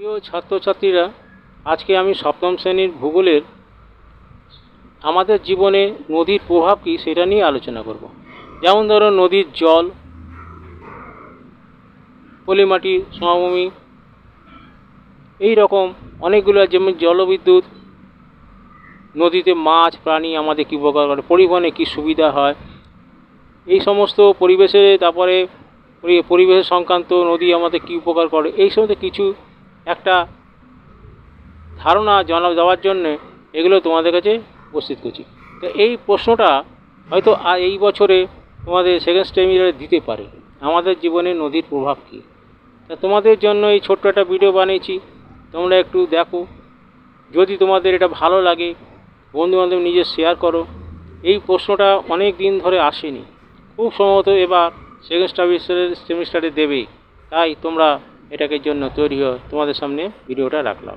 প্রিয় ছাত্রছাত্রীরা, আজকে আমি সপ্তম শ্রেণির ভূগোলের আমাদের জীবনে নদীর প্রভাব কী সেটা নিয়ে আলোচনা করব। যেমন ধরো নদীর জল পলিমাটি সমভূমি, এই রকম অনেকগুলো যেমন জলবিদ্যুৎ, নদীতে মাছ, প্রাণী আমাদের কী উপকার করে, পরিবহনে কী সুবিধা হয়, এই সমস্ত পরিবেশে তারপরে পরি- পরিবেশ সংক্রান্ত নদী আমাদের কী উপকার করে, এই সমস্ত কিছু একটা ধারণা জানা দেওয়ার জন্যে এগুলো তোমাদের কাছে উপস্থিত করছি। তো এই প্রশ্নটা হয়তো আ- এই বছরে তোমাদের সেকেন্ড সেমিস্টারে দিতে পারে। আমাদের জীবনে নদীর প্রভাব কী? তা তোমাদের জন্য এই ছোট্ট একটা ভিডিও বানিয়েছি। তোমরা একটু দেখো। যদি তোমাদের এটা ভালো লাগে, বন্ধুবান্ধব নিজে শেয়ার করো। এই প্রশ্নটা অনেক দিন ধরে আসেনি। খুব সম্ভবত এবার সেকেন্ড সেমিস্টারের সেমিস্টারে দেবে। তাই তোমরা এটাকে জন্য তৈরি হও তোমাদের সামনে ভিডিওটা রাখলাম।